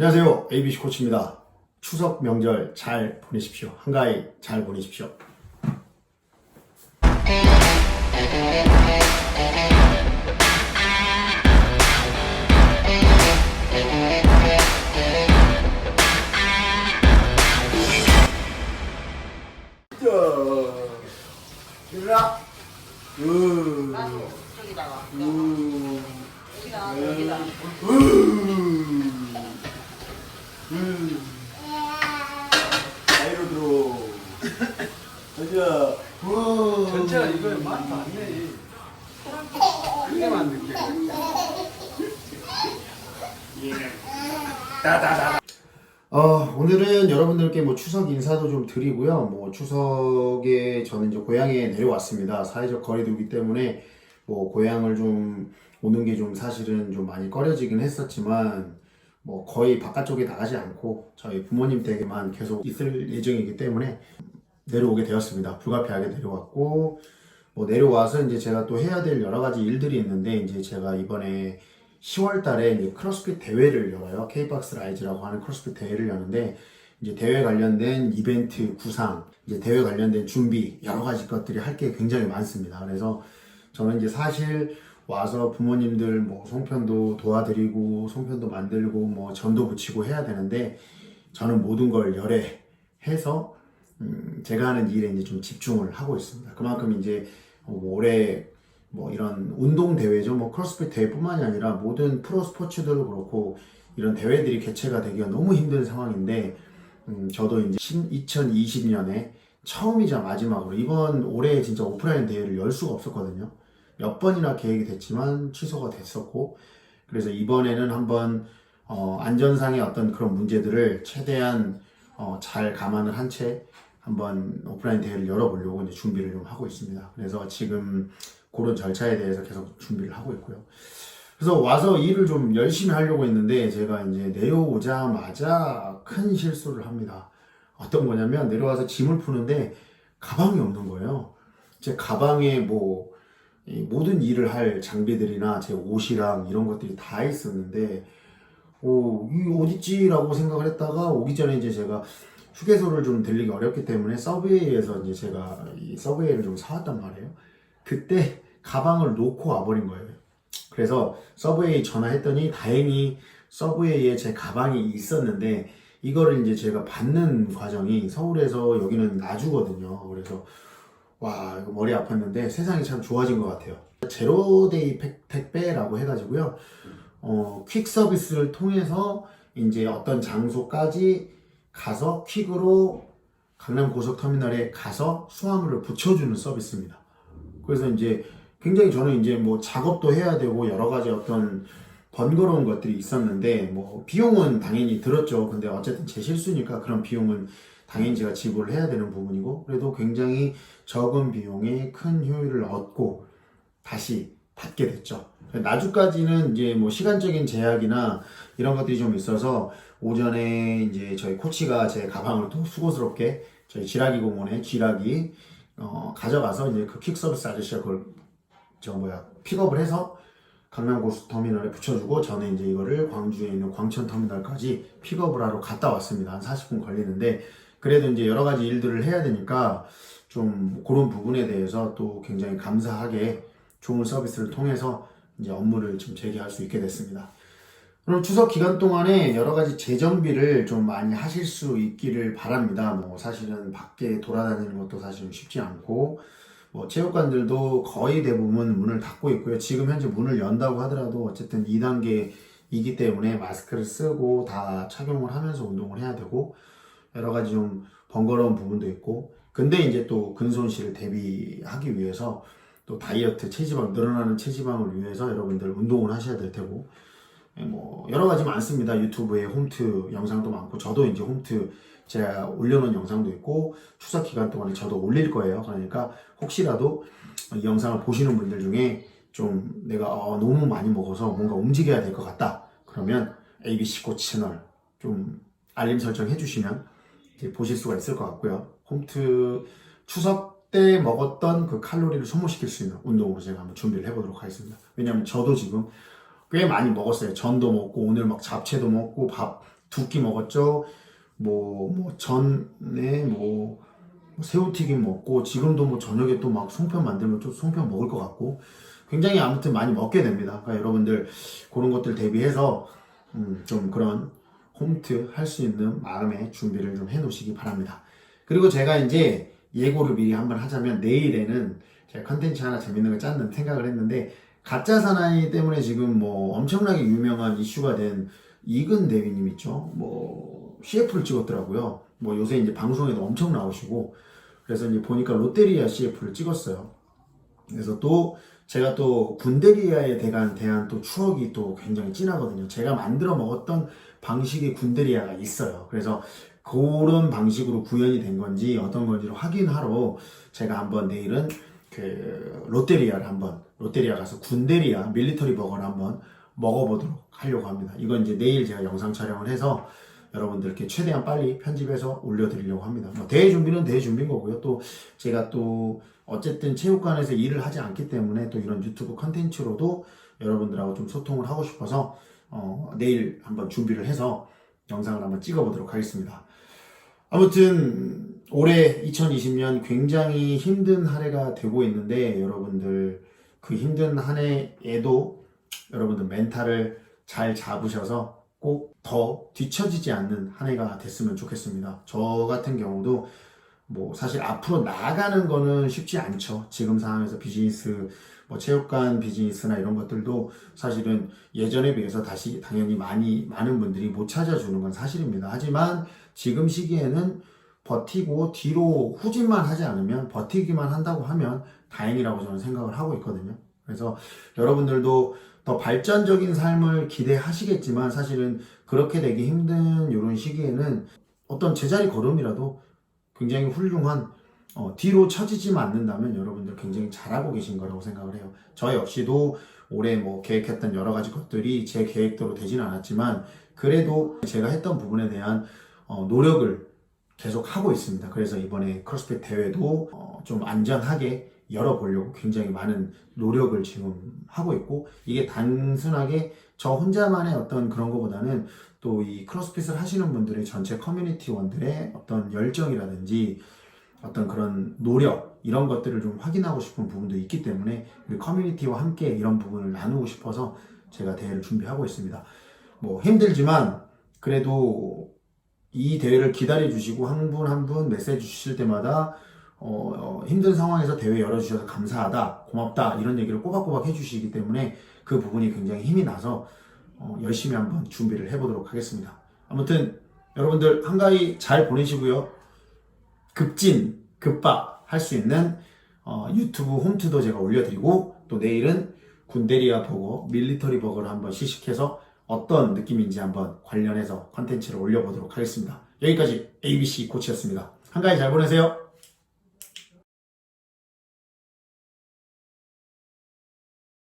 안녕하세요. ABC 코치입니다. 추석 명절 잘 보내십시오. 한가위 잘 보내십시오. 가자. 우. 전체가 이거에 맛도 안 내. 크게만 느껴. 어, 오늘은 여러분들께 뭐 추석 인사도 좀 드리고요. 뭐 추석에 저는 이제 고향에 내려왔습니다. 사회적 거리두기 때문에 뭐 고향을 좀 오는 게 좀 사실은 좀 많이 꺼려지긴 했었지만 뭐 거의 바깥쪽에 나가지 않고 저희 부모님 댁에만 계속 있을 예정이기 때문에 내려오게 되었습니다. 불가피하게 내려왔고 뭐 내려와서 이제 제가 또 해야 될 여러 가지 일들이 있는데 이제 제가 이번에 10월 달에 이제 크로스핏 대회를 열어요. K박스 라이즈라고 하는 크로스핏 대회를 여는데 이제 대회 관련된 이벤트 구상, 이제 대회 관련된 준비 여러 가지 것들이 할 게 굉장히 많습니다. 그래서 저는 이제 사실 와서 부모님들 뭐 송편도 도와드리고 송편도 만들고 뭐 전도 붙이고 해야 되는데 저는 모든 걸 열애해서 음, 제가 하는 일에 이제 좀 집중을 하고 있습니다. 그만큼 이제 뭐 올해 뭐 이런 운동 대회죠. 뭐 크로스핏 대회뿐만이 아니라 모든 프로 스포츠들도 그렇고 이런 대회들이 개최가 되기가 너무 힘든 상황인데 음, 저도 이제 2020년에 처음이자 마지막으로 이번 올해 진짜 오프라인 대회를 열 수가 없었거든요. 몇 번이나 계획이 됐지만 취소가 됐었고 그래서 이번에는 한번 어, 안전상의 어떤 그런 문제들을 최대한 어, 잘 감안을 한 채 한번 오프라인 대회를 열어보려고 이제 준비를 좀 하고 있습니다. 그래서 지금 그런 절차에 대해서 계속 준비를 하고 있고요. 그래서 와서 일을 좀 열심히 하려고 했는데 제가 이제 내려오자마자 큰 실수를 합니다. 어떤 거냐면 내려와서 짐을 푸는데 가방이 없는 거예요. 제 가방에 뭐이 모든 일을 할 장비들이나 제 옷이랑 이런 것들이 다 있었는데 오, 이 어딨지라고 생각을 했다가 오기 전에 이제 제가 휴게소를 좀 들리기 어렵기 때문에 서브웨이에서 이제 제가 이 서브웨이를 좀 사왔단 말이에요. 그때 가방을 놓고 와버린 거예요. 그래서 서브웨이 전화했더니 다행히 서브웨이에 제 가방이 있었는데 이거를 이제 제가 받는 과정이 서울에서 여기는 나주거든요. 그래서 와 이거 머리 아팠는데 세상이 참 좋아진 것 같아요. 제로데이 팩- 택배라고 해가지고요. 어, 퀵 서비스를 통해서 이제 어떤 장소까지 가서 퀵으로 강남 고속터미널에 가서 수화물을 붙여주는 서비스입니다. 그래서 이제 굉장히 저는 이제 뭐 작업도 해야 되고 여러 가지 어떤 번거로운 것들이 있었는데 뭐 비용은 당연히 들었죠. 근데 어쨌든 제 실수니까 그런 비용은 당연히 제가 지불을 해야 되는 부분이고 그래도 굉장히 적은 비용에 큰 효율을 얻고 다시 받게 됐죠. 나주까지는 이제 뭐 시간적인 제약이나 이런 것들이 좀 있어서 오전에 이제 저희 코치가 제 가방을 또 수고스럽게 저희 지라기 공원에 지라기 어, 가져가서 이제 그 퀵 서비스 아저씨가 그걸 저 뭐야 픽업을 해서 강남 고속터미널에 붙여주고 저는 이제 이거를 광주에 있는 광천 터미널까지 픽업을 하러 갔다 왔습니다. 한 40분 걸리는데 그래도 이제 여러 가지 일들을 해야 되니까 좀 그런 부분에 대해서 또 굉장히 감사하게 좋은 서비스를 통해서 이제 업무를 좀 재개할 수 있게 됐습니다. 그럼 추석 기간 동안에 여러 가지 재정비를 좀 많이 하실 수 있기를 바랍니다. 뭐 사실은 밖에 돌아다니는 것도 사실은 쉽지 않고 뭐 체육관들도 거의 대부분 문을 닫고 있고요. 지금 현재 문을 연다고 하더라도 어쨌든 2단계이기 때문에 마스크를 쓰고 다 착용을 하면서 운동을 해야 되고 여러 가지 좀 번거로운 부분도 있고 근데 이제 또 근손실을 대비하기 위해서 또 다이어트 체지방 늘어나는 체지방을 위해서 여러분들 운동을 하셔야 될 테고 예, 뭐 여러 가지 많습니다. 유튜브에 홈트 영상도 많고 저도 이제 홈트 제가 올려놓은 영상도 있고 추석 기간 동안에 저도 올릴 거예요. 그러니까 혹시라도 이 영상을 보시는 분들 중에 좀 내가 어, 너무 많이 먹어서 뭔가 움직여야 될 것 같다. 그러면 ABC 코치 채널 좀 알림 설정 해주시면 보실 수가 있을 것 같고요. 홈트 추석 때 먹었던 그 칼로리를 소모시킬 수 있는 운동으로 제가 한번 준비를 해보도록 하겠습니다. 왜냐면 저도 지금 꽤 많이 먹었어요. 전도 먹고 오늘 막 잡채도 먹고 밥 두 끼 먹었죠. 뭐, 뭐, 전에 뭐, 뭐 새우튀김 먹고, 지금도 뭐 저녁에 또 막 송편 만들면 또 송편 먹을 것 같고, 굉장히 아무튼 많이 먹게 됩니다. 그러니까 여러분들 그런 것들 대비해서, 음, 좀 그런 홈트 할 수 있는 마음의 준비를 좀 해 놓으시기 바랍니다. 그리고 제가 이제 예고를 미리 한번 하자면, 내일에는 제가 컨텐츠 하나 재밌는 걸 짰는 생각을 했는데, 가짜 사나이 때문에 지금 뭐 엄청나게 유명한 이슈가 된 이근 대위님 있죠. 뭐 CF를 찍었더라고요. 뭐 요새 이제 방송에도 엄청 나오시고 그래서 이제 보니까 롯데리아 CF를 찍었어요. 그래서 또 제가 또 군대리아에 대한 대한 또 추억이 또 굉장히 진하거든요. 제가 만들어 먹었던 방식의 군대리아가 있어요. 그래서 그런 방식으로 구현이 된 건지 어떤 건지를 확인하러 제가 한번 내일은 그 롯데리아를 한번 롯데리아 가서 군대리아 밀리터리 버거를 한번 먹어보도록 하려고 합니다. 이건 이제 내일 제가 영상 촬영을 해서 여러분들께 최대한 빨리 편집해서 올려드리려고 합니다. 뭐 대회 준비는 대회 준비인 거고요. 또 제가 또 어쨌든 체육관에서 일을 하지 않기 때문에 또 이런 유튜브 컨텐츠로도 여러분들하고 좀 소통을 하고 싶어서 어, 내일 한번 준비를 해서 영상을 한번 찍어보도록 하겠습니다. 아무튼 올해 2020년 굉장히 힘든 한 해가 되고 있는데 여러분들 그 힘든 한 해에도 여러분들 멘탈을 잘 잡으셔서 꼭 더 뒤처지지 않는 한 해가 됐으면 좋겠습니다. 저 같은 경우도 뭐 사실 앞으로 나아가는 거는 쉽지 않죠. 지금 상황에서 비즈니스 뭐 체육관 비즈니스나 이런 것들도 사실은 예전에 비해서 다시 당연히 많이 많은 분들이 못 찾아주는 건 사실입니다. 하지만 지금 시기에는 버티고 뒤로 후진만 하지 않으면 버티기만 한다고 하면 다행이라고 저는 생각을 하고 있거든요. 그래서 여러분들도 더 발전적인 삶을 기대하시겠지만 사실은 그렇게 되기 힘든 이런 시기에는 어떤 제자리 걸음이라도 굉장히 훌륭한 어, 뒤로 처지지만 않는다면 여러분들 굉장히 잘하고 계신 거라고 생각을 해요. 저 역시도 올해 뭐 계획했던 여러 가지 것들이 제 계획대로 되지는 않았지만 그래도 제가 했던 부분에 대한 어, 노력을 계속 하고 있습니다. 그래서 이번에 크로스핏 대회도 어, 좀 안전하게 열어보려고 굉장히 많은 노력을 지금 하고 있고 이게 단순하게 저 혼자만의 어떤 그런 것보다는 또 이 크로스핏을 하시는 분들의 전체 커뮤니티원들의 어떤 열정이라든지 어떤 그런 노력 이런 것들을 좀 확인하고 싶은 부분도 있기 때문에 우리 커뮤니티와 함께 이런 부분을 나누고 싶어서 제가 대회를 준비하고 있습니다. 뭐 힘들지만 그래도 이 대회를 기다려 주시고 한 분 한 분 메시지 주실 때마다 어, 어, 힘든 상황에서 대회 열어주셔서 감사하다, 고맙다 이런 얘기를 꼬박꼬박 해주시기 때문에 그 부분이 굉장히 힘이 나서 어, 열심히 한번 준비를 해보도록 하겠습니다. 아무튼 여러분들 한가위 잘 보내시고요. 급진, 급박 할 수 있는 어, 유튜브 홈트도 제가 올려드리고 또 내일은 군대리아 버거, 밀리터리 버거를 한번 시식해서 어떤 느낌인지 한번 관련해서 컨텐츠를 올려보도록 하겠습니다. 여기까지 ABC 코치였습니다. 한가위 잘 보내세요.